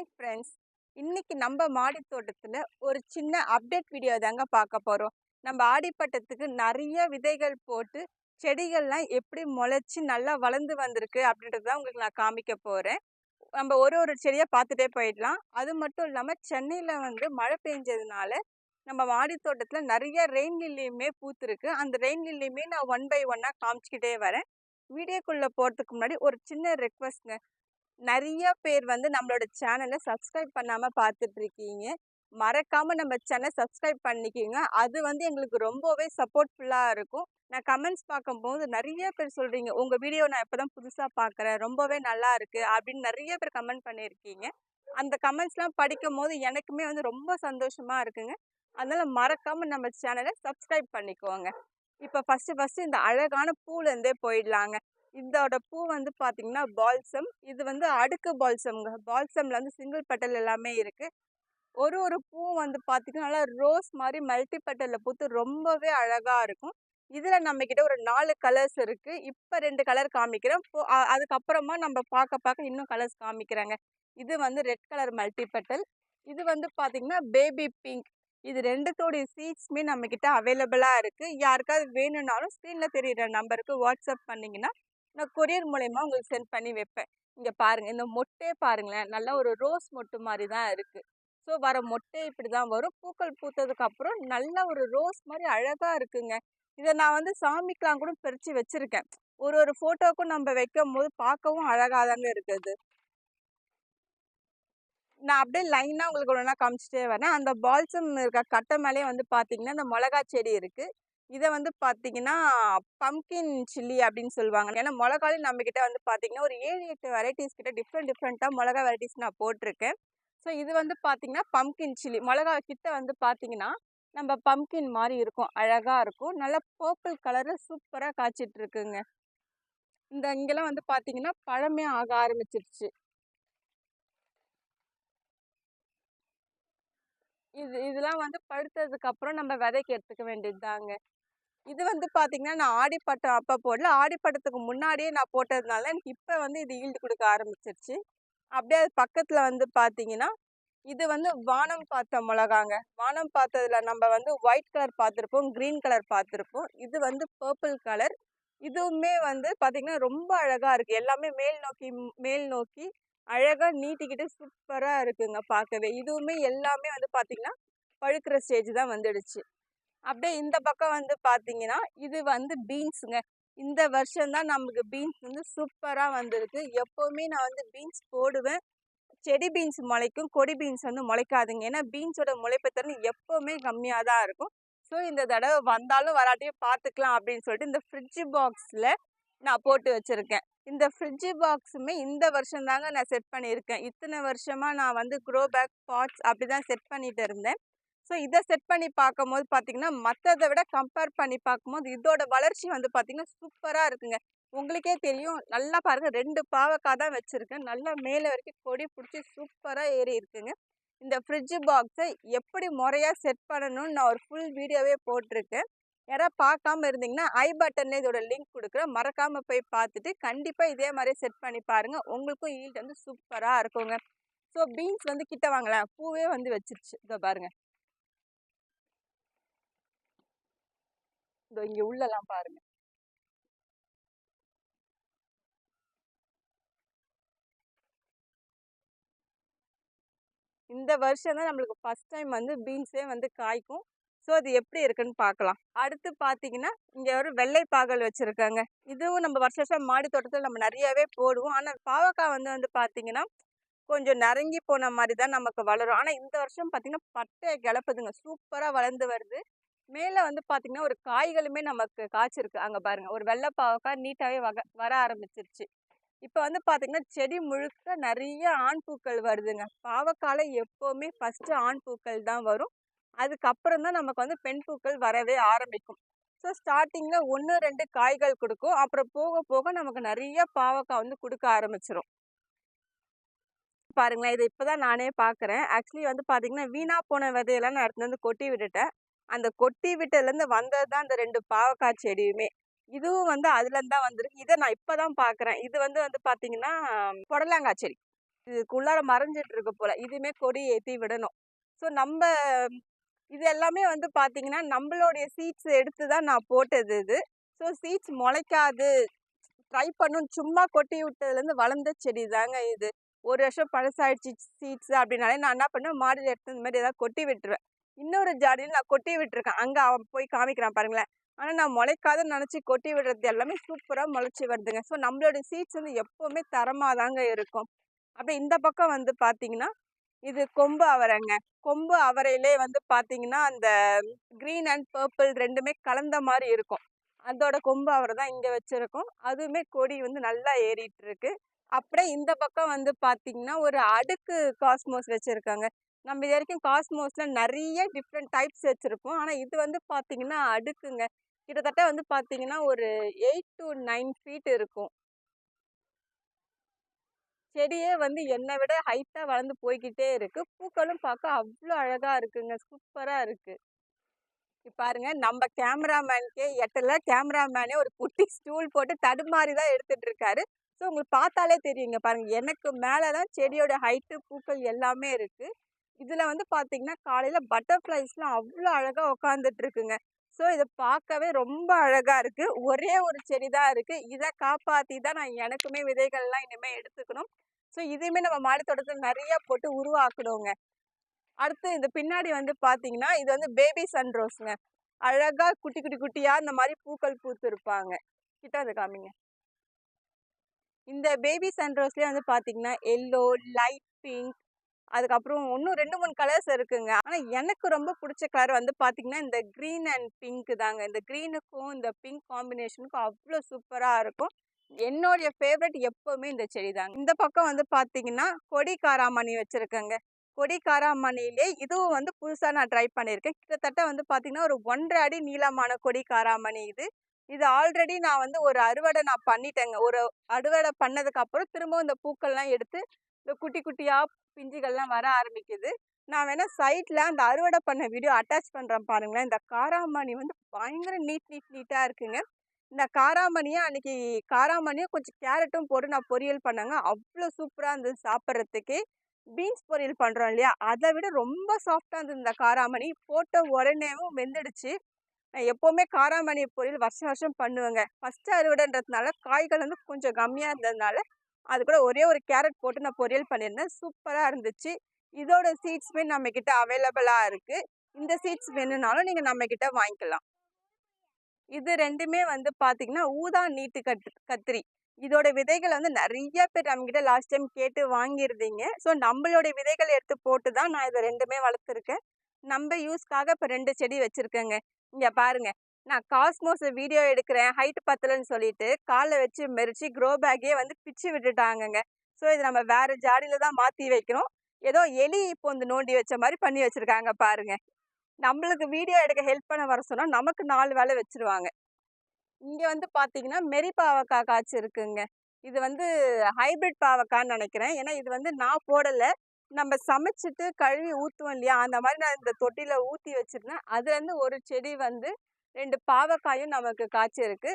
Hi friends இன்னைக்கு நம்ம மாடி தோட்டத்தில் ஒரு சின்ன அப்டேட் வீடியோ தாங்க பார்க்க போகிறோம் நம்ம ஆடிப்பட்டத்துக்கு நிறைய விதைகள் போட்டு செடிகள்லாம் எப்படி முளைச்சி நல்லா வளர்ந்து வந்திருக்கு அப்படின்றது தான் உங்களுக்கு நான் காமிக்க போகிறேன் நம்ம ஒரு ஒரு செடியாக பார்த்துட்டே போயிடலாம். அது மட்டும் இல்லாமல் சென்னையில் வந்து மழை பெஞ்சதுனால நம்ம மாடி தோட்டத்தில் நிறைய ரெயின் லில்லியுமே பூத்துருக்கு. அந்த ரெயின் லில்லியுமே நான் ஒன் பை ஒன்னாக காமிச்சிக்கிட்டே வரேன். வீடியோக்குள்ளே போகிறதுக்கு முன்னாடி ஒரு சின்ன ரெக்வஸ்ட்ங்க நிறைய பேர் வந்து நம்மளோட சேனலை சப்ஸ்கிரைப் பண்ணாமல் பார்த்துட்டு இருக்கீங்க மறக்காமல் நம்ம சேனலை சப்ஸ்கிரைப் பண்ணிக்கிங்க. அது வந்து எங்களுக்கு ரொம்பவே சப்போர்ட்ஃபுல்லாக இருக்கும். நான் கமெண்ட்ஸ் பார்க்கும்போது நிறைய பேர் சொல்கிறீங்க உங்கள் வீடியோ நான் இப்போ தான் புதுசாக பார்க்குறேன்? ரொம்பவே நல்லா இருக்குது அப்படின்னு நிறைய பேர் கமெண்ட் பண்ணியிருக்கீங்க. அந்த கமெண்ட்ஸ்லாம் படிக்கும் போது எனக்குமே வந்து ரொம்ப சந்தோஷமாக இருக்குங்க. அதனால் மறக்காமல் நம்ம சேனலை சப்ஸ்கிரைப் பண்ணிக்கோங்க. இப்போ ஃபஸ்ட்டு ஃபஸ்ட்டு இந்த அழகான பூலேருந்தே போயிடலாங்க. இதோட பூ வந்து பார்த்தீங்கன்னா பால்சம். இது வந்து அடுக்கு பால்சம்ங்க. பால்சமில் வந்து சிங்கிள் பெட்டல் எல்லாமே இருக்குது ஒரு ஒரு பூ வந்து பார்த்திங்கன்னா நல்லா ரோஸ் மாதிரி மல்டி பெட்டலில் பூத்து ரொம்பவே அழகாக இருக்கும். இதில் நம்மக்கிட்ட ஒரு நாலு கலர்ஸ் இருக்குது இப்போ ரெண்டு கலர் காமிக்கிறேன். அதுக்கப்புறமா நம்ம பார்க்க பார்க்க இன்னும் கலர்ஸ் காமிக்கிறாங்க. இது வந்து ரெட் கலர் மல்டி பெட்டல். இது வந்து பார்த்திங்கன்னா பேபி பிங்க். இது ரெண்டுத்தோடைய சீட்ஸுமே நம்மக்கிட்ட அவைலபிளாக இருக்குது யாருக்காவது வேணும்னாலும் ஸ்க்ரீனில் தெரியுற நம்பருக்கு வாட்ஸ்அப் பண்ணிங்கன்னா நான் கொரியர் மூலயமா உங்களுக்கு சென்ட் பண்ணி வைப்பேன். இங்கே பாருங்கள் இந்த மொட்டே பாருங்களேன் நல்லா ஒரு ரோஸ் மொட்டு மாதிரி தான் இருக்குது ஸோ வர மொட்டை இப்படி தான் வரும். பூக்கள் பூத்ததுக்கு அப்புறம் நல்ல ஒரு ரோஸ் மாதிரி அழகாக இருக்குங்க. இதை நான் வந்து சாமிக்கெலாம் கூட பிரித்து வச்சுருக்கேன். ஒரு ஒரு ஃபோட்டோக்கும் நம்ம வைக்கும் போது பார்க்கவும் அழகாக தாங்க இருக்குது நான் அப்படியே லைனாக உங்களுக்கு ஒன்றா காமிச்சிட்டே வரேன். அந்த பால்சம் இருக்க கட்டை மேலே வந்து பார்த்தீங்கன்னா இந்த மிளகா செடி இருக்குது இதை வந்து பார்த்தீங்கன்னா பம்கின் சில்லி அப்படின்னு சொல்லுவாங்க ஏன்னா மிளகாலையும் நம்மக்கிட்ட வந்து பார்த்தீங்கன்னா ஒரு ஏழு எட்டு வெரைட்டிஸ் கிட்ட டிஃப்ரெண்ட் டிஃப்ரெண்ட்டாக மிளகா வெரைட்டிஸ் நான் போட்டிருக்கேன். ஸோ இது வந்து பார்த்தீங்கன்னா பம்கின் சில்லி மிளகா கிட்ட வந்து பார்த்தீங்கன்னா நம்ம பம்கின் மாதிரி இருக்கும். அழகாக இருக்கும். நல்லா பர்பிள் கலரில் சூப்பராக காய்ச்சிட்டு இருக்குங்க இந்த இங்கெல்லாம் வந்து பார்த்தீங்கன்னா பழமே ஆக ஆரம்பிச்சிருச்சு. இது இதெல்லாம் வந்து பழுத்ததுக்கு அப்புறம் நம்ம விதைக்கு எடுத்துக்க வேண்டியது தாங்க இது வந்து பார்த்தீங்கன்னா நான் ஆடிப்பட்டம் அப்போ போடல ஆடிப்பட்டத்துக்கு முன்னாடியே நான் போட்டதுனால எனக்கு இப்போ வந்து இது ஈல்டு கொடுக்க ஆரம்பிச்சிருச்சு. அப்படியே அது பக்கத்தில் வந்து பார்த்தீங்கன்னா இது வந்து வானம் பார்த்த மிளகாங்க. வானம் பார்த்ததில் நம்ம வந்து ஒயிட் கலர் பார்த்துருப்போம் க்ரீன் கலர் பார்த்துருப்போம். இது வந்து பர்பிள் கலர் இதுவுமே வந்து பார்த்தீங்கன்னா ரொம்ப அழகாக இருக்குது எல்லாமே மேல் நோக்கி மேல் நோக்கி அழகாக நீட்டிக்கிட்டு சூப்பராக இருக்குங்க பார்க்கவே. இதுவுமே எல்லாமே வந்து பார்த்தீங்கன்னா பழுக்கிற ஸ்டேஜ் தான் வந்துடுச்சு. அப்படியே இந்த பக்கம் வந்து பார்த்தீங்கன்னா இது வந்து பீன்ஸுங்க. இந்த வருஷம் தான் நமக்கு பீன்ஸ் வந்து சூப்பராக வந்திருக்கு. எப்போவுமே நான் வந்து பீன்ஸ் போடுவேன். செடி பீன்ஸ் முளைக்கும் கொடி பீன்ஸ் வந்து முளைக்காதுங்க. ஏன்னா பீன்ஸோட முளைப்பு திறன் எப்போவுமே கம்மியாக தான் இருக்கும். ஸோ இந்த தடவை வந்தாலும் வராட்டியும் பார்த்துக்கலாம் அப்படின்னு சொல்லிட்டு இந்த ஃப்ரிட்ஜ் பாக்ஸில் நான் போட்டு வச்சுருக்கேன். இந்த ஃப்ரிட்ஜு பாக்ஸுமே இந்த வருஷம் தாங்க நான் செட் பண்ணியிருக்கேன். இத்தனை வருஷமாக நான் வந்து க்ரோ பேக் பாட்ஸ் அப்படி தான் செட் பண்ணிட்டு இருந்தேன். ஸோ இதை செட் பண்ணி பார்க்கும்போது பார்த்தீங்கன்னா மற்றதை விட கம்பேர் பண்ணி பார்க்கும்போது இதோட வளர்ச்சி வந்து பார்த்தீங்கன்னா சூப்பராக இருக்குங்க. உங்களுக்கே தெரியும். நல்லா பாருங்கள் ரெண்டு பாவக்காய் தான் வச்சுருக்கேன். நல்லா மேலே வரைக்கும் கொடி பிடிச்சி சூப்பராக ஏறி இருக்குங்க. இந்த ஃப்ரிட்ஜு பாக்ஸை எப்படி முறையாக செட் பண்ணணும்னு நான் ஒரு ஃபுல் வீடியோவே போட்டிருக்கேன். யாராவது பார்க்காம இருந்தீங்கன்னா ஐ பட்டன்ல இதோட லிங்க் கொடுக்குறேன். மறக்காமல் போய் பார்த்துட்டு கண்டிப்பாக இதே மாதிரி செட் பண்ணி பாருங்கள் உங்களுக்கும் ஈல்ட் வந்து சூப்பராக இருக்குங்க. ஸோ பீன்ஸ் வந்து கிட்ட வாங்கலாம். பூவே வந்து வச்சிருச்சு. இதோ பாருங்கள் இதோ இங்கே உள்ளலாம் பாருங்க. இந்த வருஷம் தான் நம்மளுக்கு ஃபர்ஸ்ட் டைம் வந்து பீன்ஸே வந்து காய்க்கும். ஸோ அது எப்படி இருக்குன்னு பார்க்கலாம். அடுத்து பார்த்தீங்கன்னா இங்கே ஒரு வெள்ளை பாகல் வச்சுருக்காங்க. இதுவும் நம்ம வருஷ வருஷம் மாடி தோட்டத்தில் நம்ம நிறையவே போடுவோம். ஆனால் பாவக்காய் வந்து வந்து பார்த்தீங்கன்னா கொஞ்சம் நரங்கி போன மாதிரி தான் நமக்கு வளரும். ஆனால் இந்த வருஷம் பார்த்தீங்கன்னா பட்டையை கிளப்புதுங்க. சூப்பராக வளர்ந்து வருது. மேலே வந்து பார்த்தீங்கன்னா ஒரு காய்களுமே நமக்கு காய்ச்சிருக்கு. அங்கே பாருங்கள் ஒரு வெள்ளை பாவக்காய் நீட்டாகவே வக வர ஆரம்பிச்சிருச்சு. இப்போ வந்து பார்த்தீங்கன்னா செடி முழுக்க நிறைய ஆண் பூக்கள் வருதுங்க. பாவக்கால எப்போவுமே ஃபஸ்ட்டு ஆண் பூக்கள் தான் வரும். அதுக்கப்புறம் தான் நமக்கு வந்து பெண் பூக்கள் வரவே ஆரம்பிக்கும். ஸோ ஸ்டார்டிங்கில் ஒன்று ரெண்டு காய்கள் கொடுக்கும். அப்புறம் போக போக நமக்கு நிறைய பாவக்காய் வந்து கொடுக்க ஆரம்பிச்சிடும் பாருங்களேன். இது இப்போ தான் நானே பார்க்குறேன் ஆக்சுவலி வந்து பார்த்தீங்கன்னா வீணாக போன விதையெல்லாம் நான் எடுத்துட்டு வந்து கொட்டி விட்டுட்டேன். அந்த கொட்டி விட்டதுலேருந்து வந்தது தான் அந்த ரெண்டு பாவக்காய் செடியுமே. இதுவும் வந்து அதுலேருந்து தான் வந்திருக்கு. இதை நான் இப்போ தான் பார்க்குறேன் இது வந்து வந்து பார்த்தீங்கன்னா புடலங்காய் செடி. இதுக்குள்ளார மறைஞ்சிட்டு இருக்க போல. இதுவுமே கொடி ஏற்றி விடணும். ஸோ நம்ம இது எல்லாமே வந்து பார்த்தீங்கன்னா நம்மளுடைய சீட்ஸ் எடுத்து தான் நான் போட்டது இது. So seeds முளைக்காது. ட்ரை பண்ணும். சும்மா கொட்டி விட்டதுலேருந்து வளர்ந்த செடி தாங்க இது. ஒரு வருஷம் பழசாயிடுச்சு சீட்ஸ் அப்படின்னாலே நான் என்ன பண்ணுவேன்? மாடியில் எடுத்து இந்த மாதிரி ஏதாவது கொட்டி விட்டுருவேன். இன்னொரு ஜாடியில் நான் கொட்டி விட்டுருக்கேன். அங்கே அவன் போய் காமிக்கிறான் பாருங்களேன். ஆனால் நான் முளைக்காத நினச்சி கொட்டி விடுறது எல்லாமே சூப்பராக முளைச்சி வருதுங்க. ஸோ நம்மளோட சீட்ஸ் வந்து எப்போவுமே தரமாக தாங்க இருக்கும். அப்படியே இந்த பக்கம் வந்து பார்த்தீங்கன்னா இது கொம்பு அவரைங்க. கொம்பு அவரையிலே வந்து பார்த்தீங்கன்னா அந்த க்ரீன் அண்ட் பர்பிள் ரெண்டுமே கலந்த மாதிரி இருக்கும். அதோட கொம்பு அவரை தான் இங்கே வச்சுருக்கோம். அதுவுமே கொடி வந்து நல்லா ஏறிட்டு இருக்கு. அப்படியே இந்த பக்கம் வந்து பார்த்தீங்கன்னா ஒரு அடுக்கு காஸ்மோஸ் வச்சுருக்காங்க. நம்ம இது வரைக்கும் காஸ்மோஸில் நிறைய டிஃப்ரெண்ட் டைப்ஸ் வச்சுருப்போம். ஆனால் இது வந்து பார்த்திங்கன்னா அடுக்குங்க. கிட்டத்தட்ட வந்து பார்த்தீங்கன்னா ஒரு எயிட் டு நைன் ஃபீட் இருக்கும். செடியே வந்து என்னை விட ஹைட்டாக வளர்ந்து போய்கிட்டே இருக்குது பூக்களும் பார்க்க அவ்வளோ அழகாக இருக்குங்க. சூப்பராக இருக்குது பாருங்க நம்ம கேமராமேனுக்கே எட்டல கேமராமேனே ஒரு குட்டி ஸ்டூல் போட்டு தடுமாறி தான் எடுத்துட்டு இருக்காரு. ஸோ உங்களுக்கு பார்த்தாலே தெரியுங்க. பாருங்க எனக்கு மேலே தான் செடியோட ஹைட்டு பூக்கள் எல்லாமே இருக்குது இதில் வந்து பார்த்தீங்கன்னா காலையில் பட்டர்ஃப்ளைஸ்லாம் அவ்வளோ அழகாக உட்காந்துட்டு இருக்குங்க ஸோ இதை பார்க்கவே ரொம்ப அழகாக இருக்குது ஒரே ஒரு செடி தான் இருக்குது இதை காப்பாற்றி தான் நான் எனக்குமே விதைகள்லாம் இனிமேல் எடுத்துக்கணும். ஸோ இதையுமே நம்ம மாடி தோட்டத்தில் நிறைய போட்டு உருவாக்கணுங்க. அடுத்து இந்த பின்னாடி வந்து பார்த்தீங்கன்னா இது வந்து பேபி சன்ரோஸ்ங்க அழகாக குட்டி குட்டி குட்டியாக இந்த மாதிரி பூக்கள் பூத்துருப்பாங்க. கிட்ட அதை காமிங்க. இந்த பேபி சன்ரோஸ்லேயே வந்து பார்த்தீங்கன்னா எல்லோ லைட் பிங்க் அதுக்கப்புறம் இன்னும் ரெண்டு மூணு கலர்ஸ் இருக்குங்க. ஆனால் எனக்கு ரொம்ப பிடிச்ச கலர் வந்து பார்த்தீங்கன்னா இந்த க்ரீன் அண்ட் பிங்க்கு தாங்க. இந்த க்ரீனுக்கும் இந்த பிங்க் காம்பினேஷனுக்கும் அவ்வளோ சூப்பராக இருக்கும். என்னுடைய ஃபேவரட் எப்போவுமே இந்த செடி தாங்க. இந்த பக்கம் வந்து பார்த்தீங்கன்னா கொடி காராமணி வச்சுருக்கேங்க. கொடி காராமணிலே இதுவும் வந்து புதுசாக நான் ட்ரை பண்ணியிருக்கேன். கிட்டத்தட்ட வந்து பார்த்தீங்கன்னா ஒரு ஒன்றரை அடி நீளமான கொடி காராமணி இது. இது ஆல்ரெடி நான் வந்து ஒரு அறுவடை நான் பண்ணிட்டேங்க. ஒரு அறுவடை பண்ணதுக்கப்புறம் திரும்பவும் இந்த பூக்கள்லாம் எடுத்து இந்த குட்டி குட்டியாக பிஞ்சுகள்லாம் வர ஆரம்பிக்குது. நான் வேணால் சைட்டில் அந்த அறுவடை பண்ண வீடியோ அட்டாச் பண்ணுறேன் பாருங்களேன். இந்த காராமணி வந்து பயங்கர நீட் நீட் நீட்டாக இருக்குங்க. இந்த காராமணியை அன்னைக்கு காராமணியும் கொஞ்சம் கேரட்டும் போட்டு நான் பொரியல் பண்ணேங்க. அவ்வளோ சூப்பராக இருந்தது சாப்பிட்றதுக்கு. பீன்ஸ் பொரியல் பண்ணுறோம் இல்லையா? அதை விட ரொம்ப சாஃப்டாக இருந்தது இந்த காராமணி. போட்ட உடனேவும் வெந்துடுச்சு. நான் எப்போவுமே காராமணி பொரியல் வருஷம் வருஷம் பண்ணுவேங்க. ஃபஸ்ட்டு அறுவடைன்றதுனால காய்கள் வந்து கொஞ்சம் கம்மியாக இருந்ததுனால அது கூட ஒரே ஒரு கேரட் போட்டு நான் பொரியல் பண்ணியிருந்தேன். சூப்பராக இருந்துச்சு. இதோட சீட்ஸுமே நம்மக்கிட்ட அவைலபிளாக இருக்குது இந்த சீட்ஸ் வேணும்னாலும் நீங்கள் நம்மக்கிட்ட வாங்கிக்கலாம். இது ரெண்டுமே வந்து பார்த்தீங்கன்னா ஊதா நீட்டு கத் கத்திரி. இதோட விதைகள் வந்து நிறைய பேர் நம்மக்கிட்ட லாஸ்ட் டைம் கேட்டு வாங்கியிருந்தீங்க. ஸோ நம்மளோட விதைகள் எடுத்து போட்டு தான் நான் இதை ரெண்டுமே வளர்த்துருக்கேன். நம்ம யூஸ்க்காக இப்போ ரெண்டு செடி வச்சுருக்கேங்க. இங்கே பாருங்கள் நான் காஸ்மோஸ் வீடியோ எடுக்கிறேன் ஹைட் பத்தலைன்னு சொல்லிட்டு காலில் வச்சு மெரிச்சு க்ரோ பேக்கே வந்து பிச்சு விட்டுட்டாங்கங்க. ஸோ இது நம்ம வேறு ஜாடியில் தான் மாற்றி வைக்கணும். ஏதோ எலி இப்போ வந்து நோண்டி வச்ச மாதிரி பண்ணி வச்சுருக்காங்க பாருங்க. நம்மளுக்கு வீடியோ எடுக்க ஹெல்ப் பண்ண வர சொன்னால் நமக்கு நாலு வேலை வச்சுருவாங்க. இங்கே வந்து பார்த்தீங்கன்னா மெரி பாவக்காய் காய்ச்சி இருக்குங்க. இது வந்து ஹைபிரிட் பாவக்கான்னு நினைக்கிறேன். ஏன்னா இது வந்து நான் போடலை. நம்ம சமைச்சிட்டு கழுவி ஊற்றுவோம் இல்லையா? அந்த மாதிரி நான் இந்த தொட்டியில் ஊற்றி வச்சுருந்தேன். அதுலேருந்து ஒரு செடி வந்து ரெண்டு பாவக்காயும் நமக்கு காய்ச்சிருக்கு.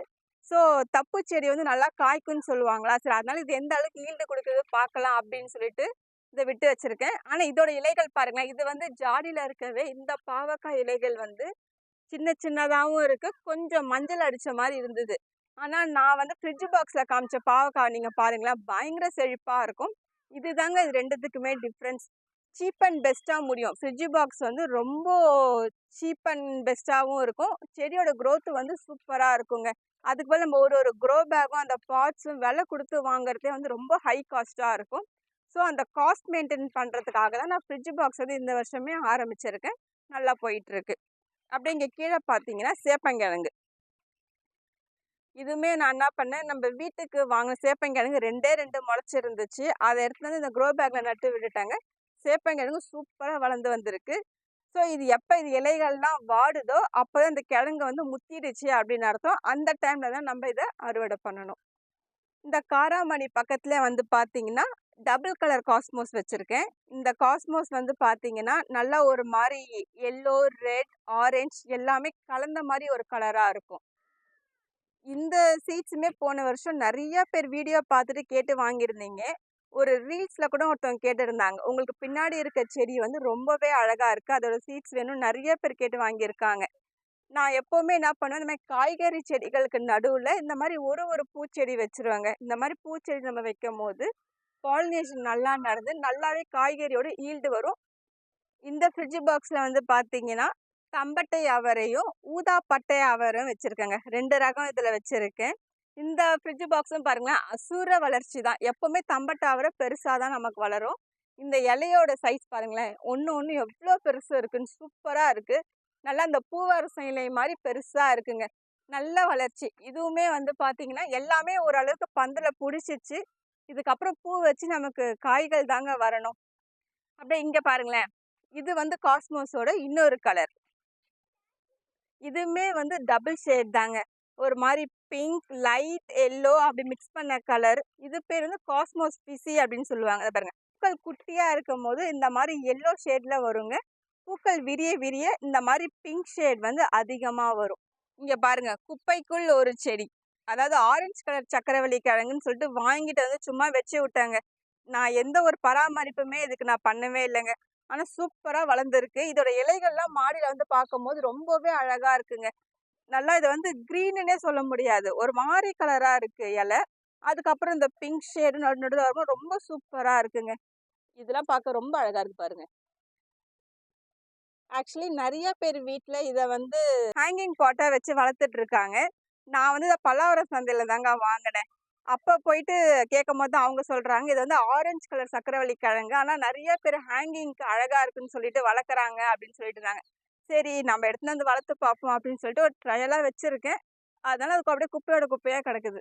ஸோ தப்பு செடி வந்து நல்லா காய்க்கும்னு சொல்லுவாங்களா? சரி அதனால இது எந்த அளவுக்கு ஈல்டு கொடுக்குறது பார்க்கலாம் அப்படின்னு சொல்லிட்டு இதை விட்டு வச்சுருக்கேன். ஆனால் இதோட இலைகள் பாருங்களேன். இது வந்து ஜாடியில் இருக்கவே இந்த பாவக்காய் இலைகள் வந்து சின்ன சின்னதாகவும் இருக்குது கொஞ்சம் மஞ்சள் அடித்த மாதிரி இருந்தது. ஆனால் நான் வந்து ஃப்ரிட்ஜ் பாக்ஸில் காமிச்ச பாவக்காய் நீங்கள் பாருங்களேன். பயங்கர செழிப்பாக இருக்கும். இதுதாங்க இது ரெண்டுத்துக்குமே டிஃப்ரென்ஸ் சீப் அண்ட் பெஸ்ட்டாக முடியும். ஃப்ரிட்ஜு பாக்ஸ் வந்து ரொம்ப சீப் அண்ட் பெஸ்ட்டாகவும் இருக்கும். செடியோட க்ரோத்து வந்து சூப்பராக இருக்குங்க. அதுக்கு போல் நம்ம ஒரு ஒரு க்ரோ பேக்கும் அந்த பாட்ஸும் விலை கொடுத்து வாங்குறதே வந்து ரொம்ப ஹை காஸ்ட்டாக இருக்கும். ஸோ அந்த காஸ்ட் மெயின்டைன் பண்ணுறதுக்காக தான் நான் ஃப்ரிட்ஜ் பாக்ஸ் வந்து இந்த வருஷமே ஆரம்பிச்சிருக்கேன். நல்லா போயிட்டுருக்கு. அப்படியே இங்கே கீழே பார்த்தீங்கன்னா சேப்பங்கிழங்கு. இதுவுமே நான் என்ன பண்ணேன் நம்ம வீட்டுக்கு வாங்கின சேப்பங்கிழங்கு ரெண்டே ரெண்டு முளைச்சிருந்துச்சு. அதை எடுத்துட்டு வந்து இந்த க்ரோ பேக்கில் நட்டு விட்டுட்டாங்க. சேப்பங்கிழங்கு சூப்பராக வளர்ந்து வந்திருக்கு. ஸோ இது எப்போ இது இலைகள்லாம் வாடுதோ அப்போ தான் இந்த கிழங்கு வந்து முத்திடுச்சு அப்படின்னு அர்த்தம். அந்த டைமில் தான் நம்ம இதை அறுவடை பண்ணணும். இந்த காராமணி பக்கத்தில் வந்து பார்த்தீங்கன்னா டபுள் கலர் காஸ்மோஸ் வச்சுருக்கேன். இந்த காஸ்மோஸ் வந்து பார்த்தீங்கன்னா நல்லா ஒரு மாதிரி எல்லோ ரெட் ஆரஞ்ச் எல்லாமே கலந்த மாதிரி ஒரு கலராக இருக்கும். இந்த சீட்ஸுமே போன வருஷம் நிறைய பேர் வீடியோ பார்த்துட்டு கேட்டு வாங்கியிருந்தீங்க. ஒரு ரீல்ஸில் கூட ஒருத்தவங்க கேட்டிருந்தாங்க. உங்களுக்கு பின்னாடி இருக்க செடி வந்து ரொம்பவே அழகாக இருக்குது அதோட சீட்ஸ் வேணும் நிறைய பேர் கேட்டு வாங்கியிருக்காங்க. நான் எப்போவுமே என்ன பண்ணுவேன், இந்த மாதிரி காய்கறி செடிகளுக்கு நடுவில் இந்த மாதிரி ஒரு ஒரு பூச்செடி வச்சுருவேங்க. இந்த மாதிரி பூச்செடி நம்ம வைக்கும் போது பாலினேஷன் நல்லா நடந்து நல்லாவே காய்கறியோட ஈல்டு வரும். இந்த ஃப்ரிட்ஜ் பாக்ஸில் வந்து பார்த்தீங்கன்னா, தம்பட்டை அவரையும், ஊதா பட்டை அவரையும் வச்சுருக்கேங்க ரெண்டு ரகம் இதில் வச்சுருக்கேன் இந்த ஃப்ரிட்ஜ் பாக்ஸும் பாருங்களேன், அசுர வளர்ச்சி தான். எப்போவுமே தம்பட்டாவரை பெருசாக தான் நமக்கு வளரும். இந்த இலையோட சைஸ் பாருங்களேன், ஒன்று ஒன்று எவ்வளோ பெருசு இருக்குன்னு சூப்பராக இருக்குது நல்லா இந்த பூவரசம் இலை மாதிரி பெருசாக இருக்குங்க. நல்ல வளர்ச்சி. இதுவுமே வந்து பார்த்தீங்கன்னா, எல்லாமே ஓரளவுக்கு பந்தில் பிடிச்சிச்சு இதுக்கப்புறம் பூ வச்சு நமக்கு காய்கள் தாங்க வரணும். அப்படியே இங்கே பாருங்களேன். இது வந்து காஸ்மோஸோட இன்னொரு கலர். இதுவுமே வந்து டபுள் ஷேட் தாங்க. ஒரு மாதிரி பிங்க், லைட் எல்லோ அப்படி மிக்ஸ் பண்ண கலர். இது பேர் வந்து காஸ்மோஸ் பிசி அப்படின்னு சொல்லுவாங்க. அதை பாருங்கள் பூக்கள் குட்டியா இருக்கும்போது இந்த மாதிரி எல்லோ ஷேடில் வருங்க. பூக்கள் விரிய விரிய இந்த மாதிரி பிங்க் ஷேட் வந்து அதிகமாக வரும். இங்கே பாருங்கள் குப்பைக்குள் ஒரு செடி. அதாவது ஆரஞ்சு கலர் சக்கரவள்ளி கிழங்குன்னு சொல்லிட்டு வாங்கிட்டு வந்து சும்மா வச்சு விட்டாங்க நான் எந்த ஒரு பராமரிப்புமே இதுக்கு நான் பண்ணவே இல்லைங்க ஆனால் சூப்பராக வளர்ந்துருக்கு இதோட இலைகள்லாம் மாடியில் வந்து பார்க்கும்போது ரொம்பவே அழகாக இருக்குங்க. நல்லா இது வந்து க்ரீனுன்னே சொல்ல முடியாது. ஒரு மாரி கலரா இருக்கு இலை. அதுக்கப்புறம் இந்த பிங்க் ஷேடு நடு நடுவுல வரும்போது ரொம்ப சூப்பரா இருக்குங்க. இதெல்லாம் பார்க்க ரொம்ப அழகா இருக்கு பாருங்க. ஆக்சுவலி நிறைய பேர் வீட்ல இத வந்து ஹேங்கிங் பாட்டாக வச்சு வளர்த்துட்டு இருக்காங்க. நான் வந்து இதை பல்லாவர சந்தையில தாங்க வாங்கினேன் அப்ப போயிட்டு கேட்கும் போது அவங்க சொல்றாங்க, இது வந்து ஆரஞ்சு கலர் சக்கரவள்ளி கிழங்கு. ஆனா நிறைய பேர் ஹேங்கிங்க்கு அழகா இருக்குன்னு சொல்லிட்டு வளர்க்குறாங்க அப்படின்னு சொல்லிட்டு இருந்தாங்க. சரி நம்ம எடுத்துன்னு வந்து வளர்த்து பார்ப்போம் அப்படின்னு சொல்லிட்டு ஒரு ட்ரையலாக வச்சுருக்கேன் அதனால அதுக்கு அப்படியே குப்பையோட குப்பையாக கிடக்குது.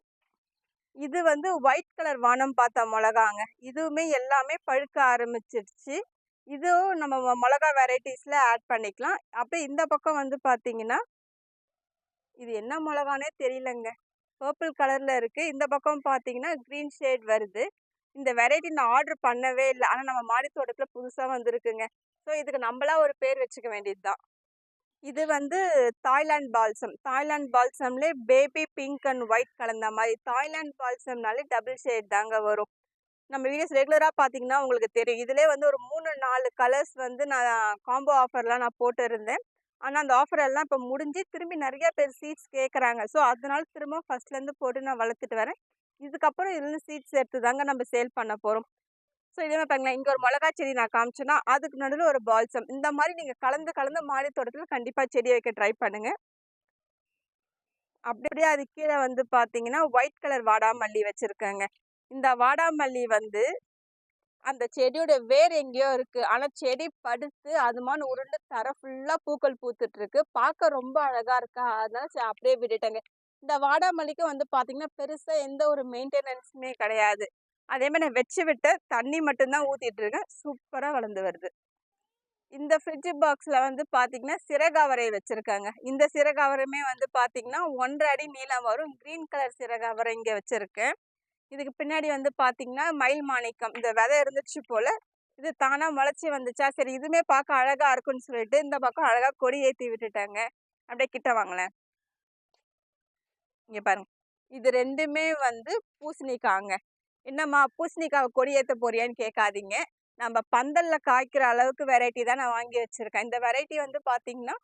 இது வந்து ஒயிட் கலர் வானம் பார்த்தா மிளகாங்க இதுவுமே எல்லாமே பழுக்க ஆரம்பிச்சிருச்சு. இதுவும் நம்ம மிளகா வெரைட்டிஸில் ஆட் பண்ணிக்கலாம். அப்படியே இந்த பக்கம் வந்து பார்த்தீங்கன்னா இது என்ன மிளகானே தெரியலங்க. பர்பிள் கலரில் இருக்குது இந்த பக்கம் பார்த்தீங்கன்னா, க்ரீன் ஷேட் வருது. இந்த வெரைட்டி நான் ஆர்டர் பண்ணவே இல்லை ஆனால் நம்ம மாடி தோட்டத்தில் புதுசாக வந்திருக்குங்க. ஸோ இதுக்கு நம்மளா ஒரு பேர் வச்சுக்க வேண்டியது தான். இது வந்து தாய்லாந்து பால்சம். தாய்லாந்து பால்சம்லே பேபி பிங்க் அண்ட் ஒயிட் கலந்த மாதிரி தாய்லாந்து பால்சம்னாலே டபுள் ஷேட் தாங்க வரும். நம்ம வீடியோஸ் ரெகுலராக பார்த்தீங்கன்னா உங்களுக்கு தெரியும். இதிலே வந்து ஒரு 3, 4 கலர்ஸ் வந்து நான் காம்போ ஆஃபர்லாம் நான் போட்டிருந்தேன். ஆனால் அந்த ஆஃபர் எல்லாம் இப்போ முடிஞ்சு திரும்பி நிறைய பேர் சீட்ஸ் கேட்குறாங்க ஸோ அதனால திரும்ப ஃபர்ஸ்ட்லேருந்து போட்டு நான் வளர்த்துட்டு வரேன். இதுக்கப்புறம் இதுலேருந்து சீட்ஸ் எடுத்து தாங்க நம்ம சேல் பண்ண போகிறோம் ஸோ இதே மாரி பாருங்களேன், இங்கே ஒரு மிளகாய் செடி நான் காமிச்சேன்னா, அதுக்கு நடுவில் ஒரு பால்சம். இந்த மாதிரி நீங்கள் கலந்து கலந்து மாடி தோட்டத்தில் கண்டிப்பாக செடி வைக்க ட்ரை பண்ணுங்கள் அப்படியே அது கீழே வந்து பார்த்தீங்கன்னா, ஒயிட் கலர் வாடாமல்லி வச்சுருக்கேங்க இந்த வாடாமல்லி வந்து அந்த செடியோட வேர் எங்கேயோ இருக்குது ஆனால் செடி படுத்து அதுமான்னு உருண்டு தர ஃபுல்லாக பூக்கள் பூத்துட்ருக்கு பார்க்க ரொம்ப அழகாக இருக்கா, அதனால சரி அப்படியே விட்டுட்டேங்க. இந்த வாடாமல்லிக்கு வந்து பார்த்தீங்கன்னா, பெருசாக எந்த ஒரு மெயின்டெனன்ஸுமே கிடையாது. அதே மாதிரி நான் வச்சு விட்டேன். தண்ணி மட்டும்தான் ஊற்றிட்டு இருக்கேன். சூப்பராக வளர்ந்து வருது. இந்த ஃப்ரிட்ஜ் பாக்ஸில் வந்து பார்த்தீங்கன்னா, சிறகாவரை வச்சுருக்காங்க இந்த சிறகவரையுமே வந்து பார்த்தீங்கன்னா, 1 1/2 அடி நீளம் வரும். கிரீன் கலர் சிறகாவரை இங்கே வச்சுருக்கேன் இதுக்கு பின்னாடி வந்து பார்த்தீங்கன்னா, மயில் மாணிக்கம். இந்த விதை இருந்துச்சு போல் இது தானாக முளைச்சி வந்துச்சா, சரி இதுவுமே பார்க்க அழகாக இருக்குன்னு சொல்லிட்டு, இந்த பக்கம் அழகாக கொடி ஏற்றி விட்டுட்டாங்க அப்படியே கிட்ட வாங்களேன். இங்கே பாருங்க. இது ரெண்டுமே வந்து பூசணிக்காங்க. என்னம்மா பூசணிக்காவை கொடி போறியான்னு கேட்காதீங்க. நம்ம பந்தலில் காய்க்கிற அளவுக்கு வெரைட்டி தான் நான் வாங்கி வச்சுருக்கேன் இந்த வெரைட்டி வந்து பார்த்தீங்கன்னா,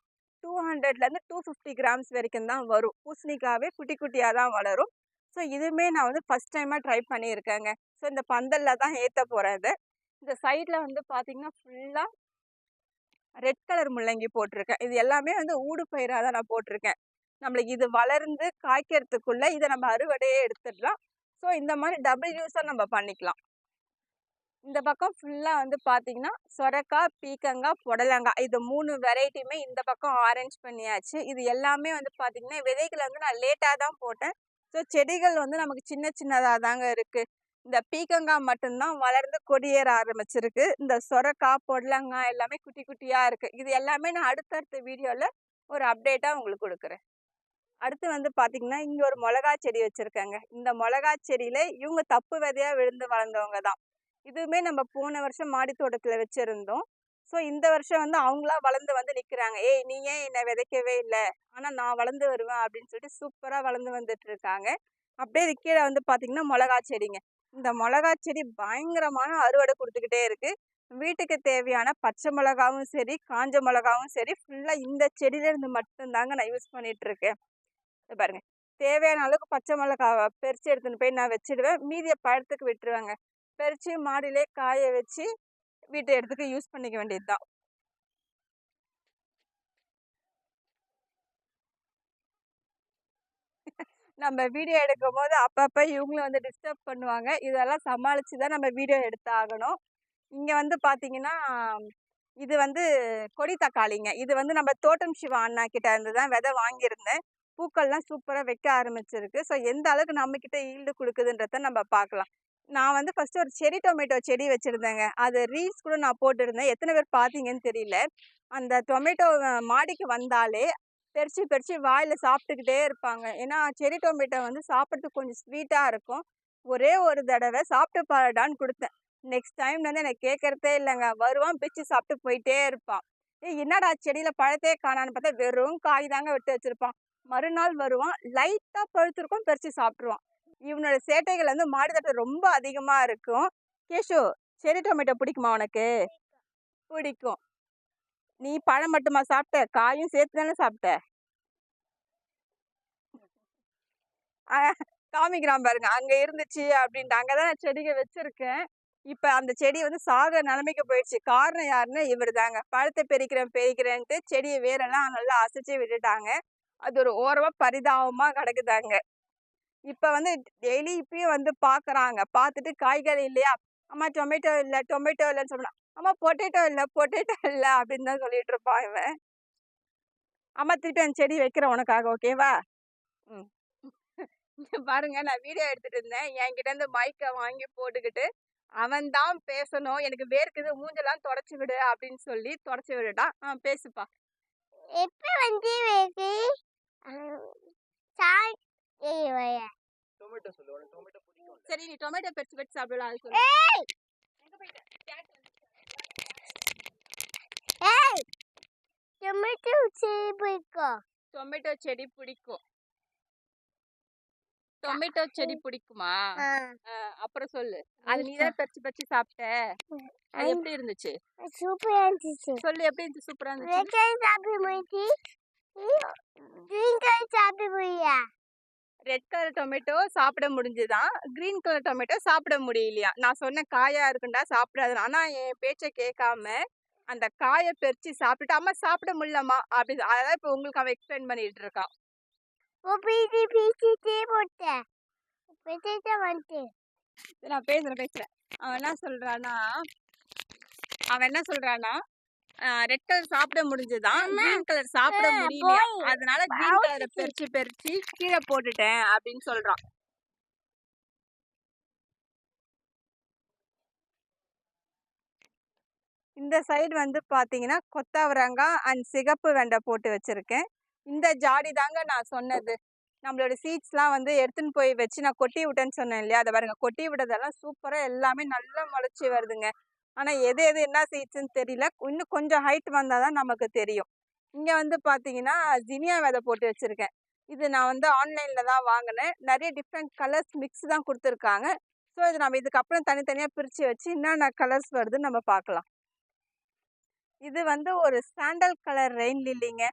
200லேருந்து 250 கிராம்ஸ் வரைக்கும் தான் வரும். பூசணிக்காவே குட்டி குட்டியாக தான் வளரும். ஸோ இதுவுமே நான் வந்து ஃபஸ்ட் டைமாக ட்ரை பண்ணியிருக்கேங்க. ஸோ இந்த பந்தலில் தான் ஏற்ற போகிறது இந்த சைடில் வந்து பார்த்திங்கன்னா ஃபுல்லாக ரெட் கலர் முள்ளங்கி போட்டிருக்கேன். இது எல்லாமே வந்து ஊடு பயிராக தான் நான் போட்டிருக்கேன். நம்மளுக்கு இது வளர்ந்து காய்க்கிறதுக்குள்ளே இதை நம்ம அறுவடையே எடுத்துடலாம். ஸோ இந்த மாதிரி டபுள் யூஸாக நம்ம பண்ணிக்கலாம். இந்த பக்கம் ஃபுல்லாக வந்து பார்த்திங்கன்னா சொரக்காய் பீக்கங்காய் புடலங்காய் இது மூணு வெரைட்டியுமே இந்த பக்கம் ஆரேஞ்ச் பண்ணியாச்சு. இது எல்லாமே வந்து பார்த்திங்கன்னா விதைகளை வந்து நான் லேட்டாக தான் போட்டேன். ஸோ செடிகள் வந்து நமக்கு சின்ன சின்னதாக தாங்க இருக்குது இந்த பீக்கங்காய் மட்டும்தான் வளர்ந்து கொடியேற ஆரம்பிச்சிருக்கு. இந்த சொரக்காய் புடலங்காய் எல்லாமே குட்டி குட்டியாக இருக்குது இது எல்லாமே நான் அடுத்தடுத்த வீடியோவில் ஒரு அப்டேட்டாக உங்களுக்கு கொடுக்குறேன் அடுத்து வந்து பார்த்தீங்கன்னா, இங்கே ஒரு மிளகா செடி வச்சுருக்காங்க இந்த மிளகா செடியில் இவங்க தப்பு விதையாக விழுந்து வளர்ந்தவங்க தான். இதுவுமே நம்ம போன வருஷம் மாடி தோட்டத்தில் வச்சுருந்தோம் ஸோ இந்த வருஷம் வந்து அவங்களா வளர்ந்து வந்து நிற்கிறாங்க "ஏய் நீ ஏன் என்னை விதைக்கவே இல்லை ஆனால் நான் வளர்ந்து வருவேன்" அப்படின்னு சொல்லிட்டு சூப்பராக வளர்ந்து வந்துட்டு இருக்காங்க. அப்படியே இது வந்து பார்த்தீங்கன்னா, மிளகா செடிங்க. இந்த மிளகா செடி பயங்கரமான அறுவடை கொடுத்துக்கிட்டே இருக்குது வீட்டுக்கு தேவையான பச்சை மிளகாவும் சரி, காஞ்ச மிளகாவும் சரி, ஃபுல்லாக இந்த செடியிலேருந்து மட்டும்தாங்க நான் யூஸ் பண்ணிகிட்ருக்கேன் பாருங்கள் பாருங்க. தேவையான அளவுக்கு பச்சை மிளகாவ பறித்து எடுத்துன்னு போய் நான் வச்சுடுவேன். மீதியை பழத்துக்கு விட்டுருவேங்க. பறித்து மாடியிலே காய வச்சு, வீட்டு இடத்துக்கு யூஸ் பண்ணிக்க வேண்டியது தான். நம்ம வீடியோ எடுக்கும்போது அப்பப்போ இவங்களும் வந்து டிஸ்டர்ப் பண்ணுவாங்க. இதெல்லாம் சமாளித்து தான் நம்ம வீடியோ எடுத்தாகணும். இங்கே வந்து பார்த்தீங்கன்னா, இது வந்து கொடி தக்காளிங்க. இது வந்து நம்ம தோட்டம் சிவா அண்ணா கிட்ட இருந்து தான் விதை வாங்கியிருந்தேன். பூக்கள்லாம் சூப்பராக வைக்க ஆரம்பிச்சிருக்கு. ஸோ எந்த அளவுக்கு நம்மக்கிட்ட ஈல்டு கொடுக்குதுன்றத நம்ம பார்க்கலாம். நான் வந்து ஃபஸ்ட்டு ஒரு செரி டொமேட்டோ செடி வச்சுருந்தேங்க அது ரீல்ஸ் கூட நான் போட்டிருந்தேன். எத்தனை பேர் பார்த்தீங்கன்னு தெரியல. அந்த டொமேட்டோ மாடிக்கு வந்தாலே பறிச்சு பறிச்சு வாயில் சாப்பிட்டுக்கிட்டே இருப்பாங்க. ஏன்னா செரி டொமேட்டோ வந்து சாப்பிட்றதுக்கு கொஞ்சம் ஸ்வீட்டாக இருக்கும். ஒரே ஒரு தடவை சாப்பிட்டு பாடான்னு கொடுத்தேன் நெக்ஸ்ட் டைம்லேருந்து எனக்கு கேட்கறதே இல்லைங்க வருவான் பிச்சு சாப்பிட்டு போயிட்டே இருப்பான். ஏய் என்னடா செடியில் பழத்தையே காணான்னு பார்த்தா வெறும் காய் தாங்க விட்டு வச்சுருப்பான் மறுநாள் வருவான். லைட்டா பழுத்திருக்கும் பறிச்சு சாப்பிட்ருவான் இவனோட சேட்டைகள் வந்து மாடி ரொம்ப அதிகமா இருக்கும். கேஷு செரி டொமேட்டோ பிடிக்குமா உனக்கு? பிடிக்கும். நீ பழம் மட்டுமா சாப்பிட்ட? காயும் சேர்த்து தானே சாப்பிட்ட? காமிக்கிறான் பாருங்க. அங்க இருந்துச்சு அப்படின்ட்டு. அங்கே தான் நான் செடிக வச்சிருக்கேன். இப்ப அந்த செடி வந்து சாகுற நிலைமைக்கு போயிடுச்சு. காரணம் யாருன்னா இவர் தாங்க. பழத்தை பறிக்கிறேன் பறிக்கிறேன்ட்டு செடியை வேரெல்லாம் நல்லா அசைச்சு விட்டுட்டாங்க. அது ஒரு ஓரமாக பரிதாபமாக கிடக்குதாங்க. இப்போ வந்து டெய்லி இப்பயும் வந்து பார்க்குறாங்க. பார்த்துட்டு காய்கறி இல்லையா? அம்மா டொமேட்டோ இல்லை டொமேட்டோ இல்லைன்னு சொன்னா, அம்மா பொட்டேட்டோ இல்லை பொட்டேட்டோ இல்லை அப்படின்னு தான் சொல்லிட்டு இருப்பான் இவன். அம்மா திருப்பி அந்த செடி வைக்கிறேன் உனக்காக ஓகேவா? ம். பாருங்க நான் வீடியோ எடுத்துட்டு இருந்தேன். என்கிட்ட இருந்து மைக்கை வாங்கி போட்டுக்கிட்டு, அவன் தான் பேசணும். எனக்கு வேர்க்குது மூஞ்செல்லாம் தொடச்சி விடு அப்படின்னு சொல்லி தொடச்சி விடுட்டான் ஆ பேசுப்பா. எப்போ வந்து டொமேட்டோ சொல்லு. உனக்கு டொமேட்டோ? சரி நீ டொமேட்டோ பறிச்சு பறிச்சு சாப்பிடலாம் அது சொல்லு. ஏய்! எங்க போயிட்ட? கேட் ஏய்! டொமேட்டோ செடி பிடிக்கும். டொமேட்டோ செடி பிடிக்கும். டொமேட்டோ செடி பிடிக்குமா? அப்புறம் சொல்லு. அது நீ தானே பறிச்சு பறிச்சு சாப்பிட்ட? அது எப்படி இருந்துச்சு? சூப்பரா இருந்துச்சு. சொல்லு எப்படி இருந்துச்சு? சூப்பரா இருந்துச்சு? ரெட் கலர் சாப்பிட முடியுது. கிரீன் கலர் சாப்பிட முடியா? ரெட் கலர் டொமேட்டோ சாப்பிட முடிஞ்சுதாம். கிரீன் கலர் டொமேட்டோ சாப்பிட முடியலையாம். நான் சொன்னேன் காயா இருக்கும்டா சாப்பிடாதன்னு. ஆனா என் பேச்ச கேட்காம, அந்த காய பறிச்சு சாப்பிட்டுட்டு, அம்மா சாப்பிட முடியலம்மா அப்படின்னு அதான் இப்ப உங்களுக்கு அவன் எக்ஸ்பிளைன் பண்ணிட்டு இருக்கான். நான் பேசுறேன் பேசுறேன். அவன் என்ன சொல்றான்னா அவன் என்ன சொல்றான்னா, அ ரெட் கலர் சாப்பிட முடிஞ்சுதாம். அம்மா. கிரீன் கலர் சாப்பிட. போய் அதனால கிரீன் கலர. பறிச்சு பறிச்சு கீழ போட்டுட்டேன் அப்படின்னு சொல்றான். இந்த சைடு வந்து பார்த்தீங்கன்னா, கொத்தவரங்காய் அண்ட் சிகப்பு வெண்டை போட்டு வச்சிருக்கேன். இந்த ஜாடி தாங்க நான் சொன்னது. நம்மளோட சீட்ஸ்லாம் வந்து எடுத்துன்னு போய் வச்சு நான் கொட்டி விட்டேன்னு சொன்னேன் இல்லையா? அத பாருங்க கொட்டி விட்டதெல்லாம் சூப்பரா எல்லாமே நல்லா முளைச்சு வருதுங்க. ஆனால் எது எது என்ன சீட்ஸ்ன்னு தெரியல. இன்னும் கொஞ்சம் ஹைட் வந்தால் தான் நமக்கு தெரியும். இங்கே வந்து பார்த்தீங்கன்னா, ஜினியா விதை போட்டு வச்சுருக்கேன் இது நான் வந்து ஆன்லைனில் தான் வாங்கினேன் நிறைய டிஃப்ரெண்ட் கலர்ஸ் மிக்ஸ் தான் கொடுத்துருக்காங்க ஸோ இது நம்ம இதுக்கப்புறம் தனித்தனியாக பிரித்து வச்சு என்னென்ன கலர்ஸ் வருதுன்னு நம்ம பார்க்கலாம். இது வந்து ஒரு சாண்டல் கலர் ரெயின் லில்லிங்க.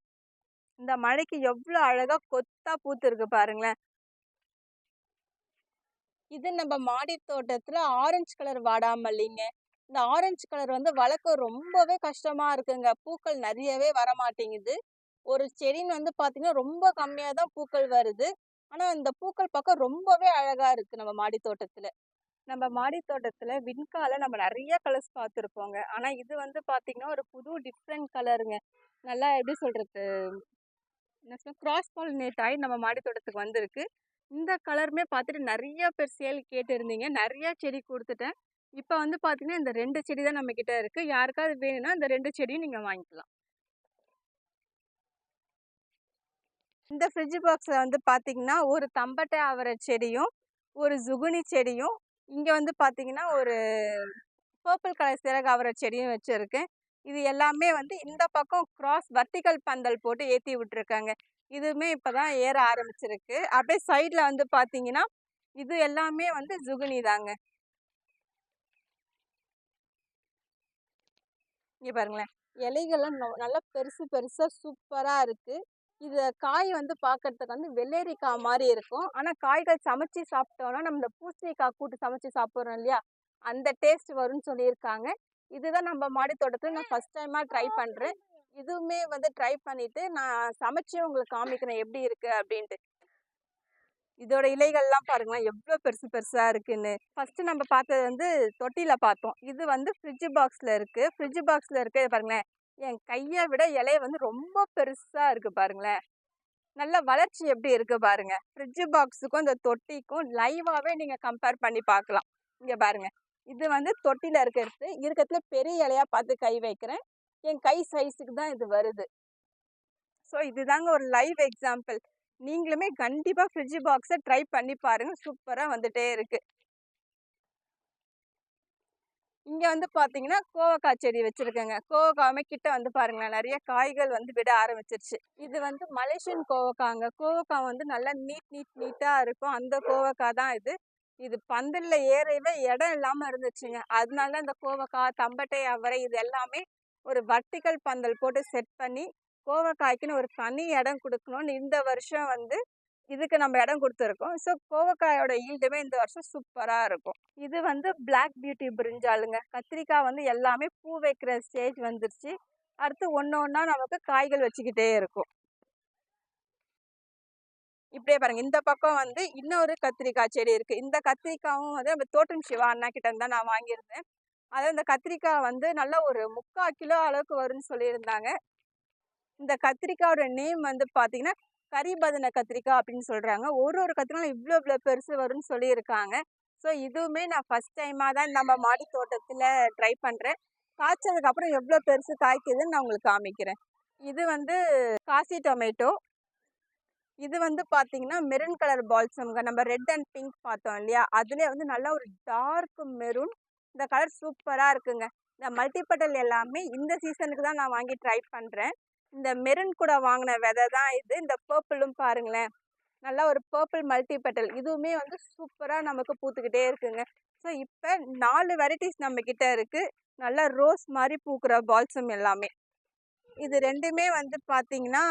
இந்த மழைக்கு எவ்வளோ அழகாக கொத்தாக பூத்துருக்கு பாருங்களேன். இது நம்ம மாடி தோட்டத்தில் ஆரஞ்சு கலர் வாடாமல்லிங்க. இந்த ஆரஞ்சு கலர் வந்து வளர்க்க ரொம்பவே கஷ்டமாக இருக்குங்க. பூக்கள் நிறையவே வரமாட்டேங்குது. ஒரு செடின்னு வந்து பார்த்தீங்கன்னா, ரொம்ப கம்மியாக தான் பூக்கள் வருது. ஆனால் இந்த பூக்கள் பார்க்க ரொம்பவே அழகாக இருக்குது நம்ம மாடி தோட்டத்தில் நம்ம மாடி தோட்டத்துல நம்ம நிறைய கலர்ஸ் பார்த்துருப்போங்க. ஆனால் இது வந்து பார்த்தீங்கன்னா, ஒரு புது டிஃப்ரெண்ட் கலருங்க. நல்லா எப்படி சொல்கிறது என்ன சொல்ல கிராஸ் பாலினேட் ஆகி நம்ம மாடி தோட்டத்துக்கு வந்திருக்கு. இந்த கலருமே பார்த்துட்டு நிறைய பேர் சேல் கேட்டிருந்தீங்க. நிறையா செடி கொடுத்துட்டேன் இப்போ வந்து பார்த்தீங்கன்னா, இந்த ரெண்டு செடி தான் நம்மக்கிட்ட இருக்குது யாருக்காவது வேணும்னா இந்த ரெண்டு செடியும் நீங்கள் வாங்கிக்கலாம். இந்த ஃப்ரிட்ஜ் பாக்ஸில் வந்து பார்த்தீங்கன்னா, ஒரு தம்பட்டை அவரை செடியும், ஒரு சுகுனி செடியும், இங்கே வந்து பார்த்தீங்கன்னா, ஒரு பர்பிள் கலர் சிறகு அவரை செடியும் வச்சுருக்கேன் இது எல்லாமே வந்து இந்த பக்கம் கிராஸ் வெர்டிகல் பந்தல் போட்டு ஏற்றி விட்டுருக்காங்க இதுவுமே இப்போ தான் ஏற ஆரம்பிச்சிருக்கு. அப்படியே சைடில் வந்து பார்த்தீங்கன்னா, இது எல்லாமே வந்து சுகுனி தாங்க இங்கே பாருங்களேன். இலைகள்லாம் நல்லா பெருசு பெருசாக சூப்பராக இருக்குது இது காய் வந்து பார்க்கறதுக்கு வந்து வெள்ளரிக்காய் மாதிரி இருக்கும். ஆனால் காய்கள் சமைச்சு சாப்பிட்டோன்னா நம்ம இந்த பூசணிக்காய் கூட்டு சமைச்சு சாப்பிட்றோம் இல்லையா? அந்த டேஸ்ட் வரும்னு சொல்லியிருக்காங்க. இதுதான் நம்ம மாடி தோட்டத்தில் நான் ஃபர்ஸ்ட் டைமாக ட்ரை பண்ணுறேன் இதுவுமே வந்து ட்ரை பண்ணிவிட்டு நான் சமைச்சு உங்களுக்கு காமிக்கிறேன் எப்படி இருக்குது அப்படின்ட்டு. இதோட இலைகள்லாம் பாருங்களேன் எவ்வளோ பெருசு பெருசாக இருக்குன்னு. ஃபஸ்ட்டு நம்ம பார்த்தது வந்து தொட்டியில் பார்த்தோம். இது வந்து ஃப்ரிட்ஜ் பாக்ஸில் இருக்குது ஃப்ரிட்ஜ் பாக்ஸில் இருக்குது பாருங்களேன் என் கையை விட இலைய வந்து ரொம்ப பெருசாக இருக்குது பாருங்களேன். நல்ல வளர்ச்சி எப்படி இருக்குது பாருங்கள் ஃப்ரிட்ஜ் பாக்ஸுக்கும் இந்த தொட்டிக்கும் லைவாகவே நீங்கள் கம்பேர் பண்ணி பார்க்கலாம். இங்கே பாருங்கள் இது வந்து தொட்டியில் இருக்கிறது. இருக்கிறதுல பெரிய இலையாக பார்த்து கை வைக்கிறேன். என் கை சைஸுக்கு தான் இது வருது. ஸோ இதுதாங்க ஒரு லைவ் எக்ஸாம்பிள் நீங்களுமே கண்டிப்பாக ஃப்ரிட்ஜ் பாக்ஸை ட்ரை பண்ணி பாருங்கள் சூப்பராக வந்துகிட்டே இருக்குது இங்கே வந்து பார்த்தீங்கன்னா கோவக்காய் செடி வச்சுருக்கேங்க. கோவக்காவுமே கிட்ட வந்து பாருங்களேன் நிறைய காய்கள் வந்து விட ஆரம்பிச்சிருச்சு. இது வந்து மலேசியன் கோவக்காங்க. கோவக்காய் வந்து நல்லா நீட் நீட் நீட்டாக இருக்கும். அந்த கோவக்காய் தான் இது. இது பந்தலில் ஏறவே இடம் இல்லாமல் இருந்துச்சுங்க. அதனால இந்த கோவக்காய் தம்பட்டை அவரை இது எல்லாமே ஒரு வர்டிக்கல் பந்தல் போட்டு செட் பண்ணி கோவக்காய்க்குன்னு ஒரு தனி இடம் கொடுக்கணும்னு இந்த வருஷம் வந்து இதுக்கு நம்ம இடம் கொடுத்துருக்கோம். ஸோ கோவக்காயோட ஈல்டுமே இந்த வருஷம் சூப்பராக இருக்கும். இது வந்து பிளாக் பியூட்டி பிரிஞ்சாலுங்க. கத்திரிக்காய் வந்து எல்லாமே பூ வைக்கிற ஸ்டேஜ் வந்துருச்சு. அடுத்து ஒன்று ஒன்றா நமக்கு காய்கள் வச்சுக்கிட்டே இருக்கும். இப்படியே பாருங்க. இந்த பக்கம் வந்து இன்னொரு கத்திரிக்காய் செடி இருக்குது இந்த கத்திரிக்காயும் வந்து நம்ம தோட்டம் சிவா அண்ணா கிட்ட இருந்தால் நான் வாங்கியிருந்தேன். அதாவது இந்த கத்திரிக்காய் வந்து நல்லா ஒரு முக்கால் கிலோ அளவுக்கு வரும்னு சொல்லியிருந்தாங்க. இந்த கத்திரிக்காயோட நேம் வந்து பார்த்தீங்கன்னா கரிபதன கத்திரிக்காய் அப்படின்னு சொல்கிறாங்க ஒரு ஒரு கத்திரிக்காய் இவ்வளோ இவ்வளோ பெருசு வரும்னு சொல்லியிருக்காங்க. ஸோ இதுவுமே நான் ஃபர்ஸ்ட் டைமாக தான் நம்ம மாடி தோட்டத்தில் ட்ரை பண்ணுறேன் காய்ச்சதுக்கப்புறம் எவ்வளோ பெருசு காய்க்குதுன்னு நான் உங்களுக்கு காமிக்கிறேன். இது வந்து காசி டொமேட்டோ. இது வந்து பார்த்தீங்கன்னா மெரூன் கலர் பால்சம்ங்க நம்ம ரெட் அண்ட் பிங்க் பார்த்தோம் இல்லையா? அதுலேயே வந்து நல்லா ஒரு டார்க் மெரூன் இந்த கலர் சூப்பராக இருக்குங்க. இந்த மல்டிபட்டல் எல்லாமே இந்த சீசனுக்கு தான் நான் வாங்கி ட்ரை பண்ணுறேன் இந்த மெரூன் கூட வாங்கின விதை தான் இது. இந்த பர்பிளும் பாருங்களேன். நல்லா ஒரு பர்பிள் மல்டிபெட்டல். இதுவுமே வந்து சூப்பராக நமக்கு பூத்துக்கிட்டே இருக்குங்க. ஸோ இப்போ நாலு வெரைட்டிஸ் நம்மக்கிட்ட இருக்குது நல்லா ரோஸ் மாதிரி பூக்கிற பால்சம் எல்லாமே. இது ரெண்டுமே வந்து பார்த்தீங்கன்னா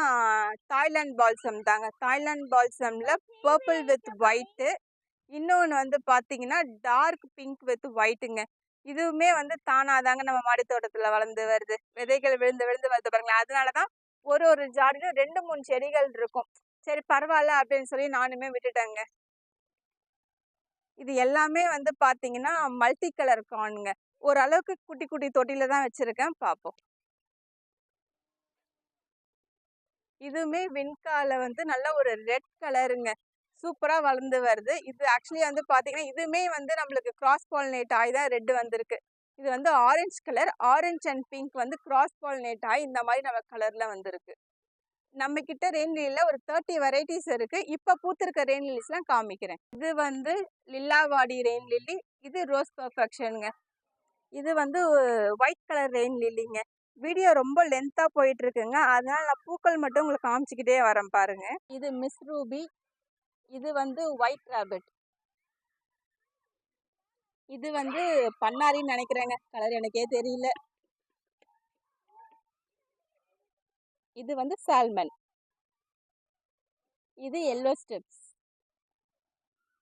தாய்லாந்து பால்சம் தாங்க. தாய்லாண்ட் பால்சமில் பர்பிள் வித் ஒயிட்டு இன்னொன்று வந்து பார்த்தீங்கன்னா டார்க் பிங்க் வித் ஒயிட்டுங்க இதுவுமே வந்து தானாதாங்க நம்ம மாடி தோட்டத்தில் வளர்ந்து வருது. விதைகள் விழுந்து விழுந்து வருது பாருங்களேன் அதனால தான் ஒரு ஒரு ஜாடிலும் ரெண்டு மூணு செடிகள் இருக்கும். சரி பரவாயில்ல அப்படின்னு சொல்லி நானுமே விட்டுட்டேங்க. இது எல்லாமே வந்து பார்த்தீங்கன்னா மல்டி கலர் கார்னுங்க ஓரளவுக்கு குட்டி குட்டி தொட்டியில தான் வச்சுருக்கேன். பார்ப்போம் இதுவுமே விண்கால வந்து நல்ல ஒரு ரெட் கலருங்க சூப்பராக வளர்ந்து வருது. இது ஆக்சுவலி வந்து பார்த்தீங்கன்னா இதுவுமே வந்து நம்மளுக்கு கிராஸ் பாலினேட் ஆகி தான் ரெட் வந்திருக்கு. இது வந்து orange colour orange and pink வந்து கிராஸ் பாலினேட் ஆகி இந்த மாதிரி நம்ம கலரில் வந்திருக்கு. நம்ம கிட்ட ரெயின்லில ஒரு தேர்ட்டி வெரைட்டிஸ் இருக்கு. இப்போ பூத்திருக்க ரெயின் லில்லிஸ்லாம் காமிக்கிறேன். இது வந்து லில்லாவாடி ரெயின் லில்லி இது ரோஸ் பர்ஃபெக்ஷனுங்க இது வந்து ஒயிட் கலர் ரெயின் லில்லிங்க வீடியோ ரொம்ப லென்த்தாக போயிட்டு இருக்குங்க. அதனால நான் பூக்கள் மட்டும் உங்களுக்கு காமிச்சிக்கிட்டே வரேன் பாருங்க. இது மிஸ் ரூபி இது வந்து ஒயிட் ராபிட் இது வந்து பண்ணாரின்னு நினைக்கிறேங்க. கலர் எனக்கே தெரியல. இது வந்து சால்மன் இது எல்லோ ஸ்டெப்ஸ்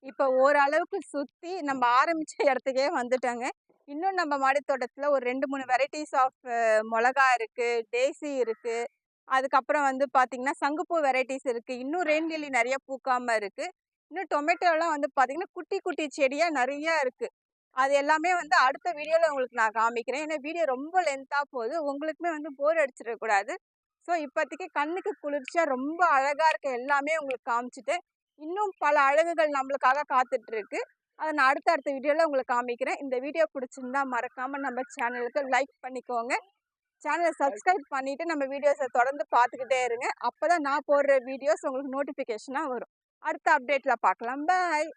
இப்போ ஓரளவுக்கு சுற்றி நம்ம ஆரம்பித்த இடத்துக்கே வந்துட்டோங்க. இன்னும் நம்ம மாடி தோட்டத்தில் ஒரு ரெண்டு மூணு வெரைட்டிஸ் ஆஃப் மிளகா இருக்குது டேசி இருக்குது அதுக்கப்புறம் வந்து பார்த்திங்கன்னா சங்குப்பூ வெரைட்டிஸ் இருக்குது இன்னும் ரெயின் லில்லி நிறைய பூக்காமல் இருக்குது இன்னும் டொமேட்டோலாம் வந்து பார்த்திங்கன்னா குட்டி குட்டி செடியாக நிறையா இருக்குது அது எல்லாமே வந்து அடுத்த வீடியோவில் உங்களுக்கு நான் காமிக்கிறேன். ஏன்னா வீடியோ ரொம்ப லென்த்தாக போகுது. உங்களுக்குமே வந்து போர் அடிச்சிடக்கூடாது ஸோ இப்போதைக்கு கண்ணுக்கு குளிர்ச்சியாக ரொம்ப அழகாக இருக்க எல்லாமே உங்களுக்கு காமிச்சிட்டேன் இன்னும் பல அழகுகள் நம்மளுக்காக காத்துட்டு இருக்கு அதை நான் அடுத்த அடுத்த வீடியோவில் உங்களுக்கு காமிக்கிறேன். இந்த வீடியோ பிடிச்சிருந்தா மறக்காமல் நம்ம சேனலுக்கு லைக் பண்ணிக்கோங்க. சேனலை சப்ஸ்கிரைப் பண்ணிவிட்டு நம்ம வீடியோஸை தொடர்ந்து பார்த்துக்கிட்டே இருங்க. அப்போ தான் நான் போடுற வீடியோஸ் உங்களுக்கு நோட்டிஃபிகேஷனாக வரும். அடுத்த அப்டேட்டில் பார்க்கலாம். பாய்